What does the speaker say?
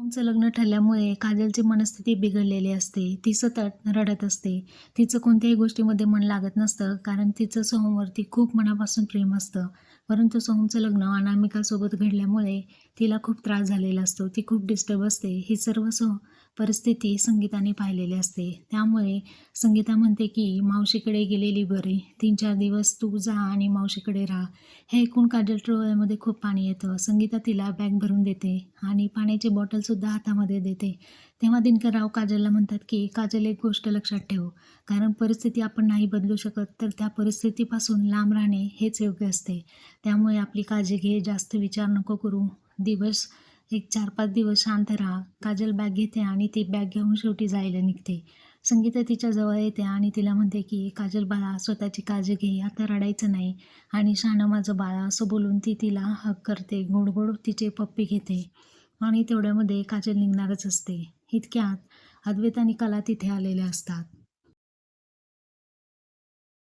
तुमचं लग्न ठरल्यामुळे काजलची मनस्थिती बिघडलेली असते. ती सतत रडत असते. तिचं कोणत्याही गोष्टीमध्ये मन लागत नसतं कारण तिचं सोहमवरती खूप मनापासून प्रेम असतं. परंतु सोहमचं लग्न अनामिकासोबत घडल्यामुळे तिला खूप त्रास झालेला असतो. ती खूप डिस्टर्ब असते. ही सर्व सो परिस्थिती संगीताने पाहिलेली असते. त्यामुळे संगीता म्हणते की मावशीकडे गेलेली बरी. तीन चार दिवस तू जा आणि मावशीकडे राहा. हे ऐकून काजल डोळ्यामध्ये खूप पाणी येतं. संगीता तिला बॅग भरून देते आणि पाण्याची बॉटलसुद्धा हातामध्ये देते. तेव्हा दिनकरराव काजलला म्हणतात की काजल एक गोष्ट लक्षात ठेव. कारण परिस्थिती आपण नाही बदलू शकत तर त्या परिस्थितीपासून लांब राहणे हेच योग्य असते. त्यामुळे आपली काळजी घे. जास्त विचार नको करू. दिवस एक चार पाच दिवस शांत राहा. काजल बॅग घेते आणि ती बॅग घेऊन शेवटी जायला निघते. संगीता तिच्या जवळ येते आणि तिला म्हणते की काजल बाळा स्वतःची काळजी घे. आता रडायचं नाही. आणि शानं माझं बाळा असं बोलून ती तिला हक करते. गोड गोड तिचे पप्पी घेते. आणि तेवढ्यामध्ये काजल निघणारच असते. इतक्यात अद्वैत आणि कला तिथे आलेल्या असतात.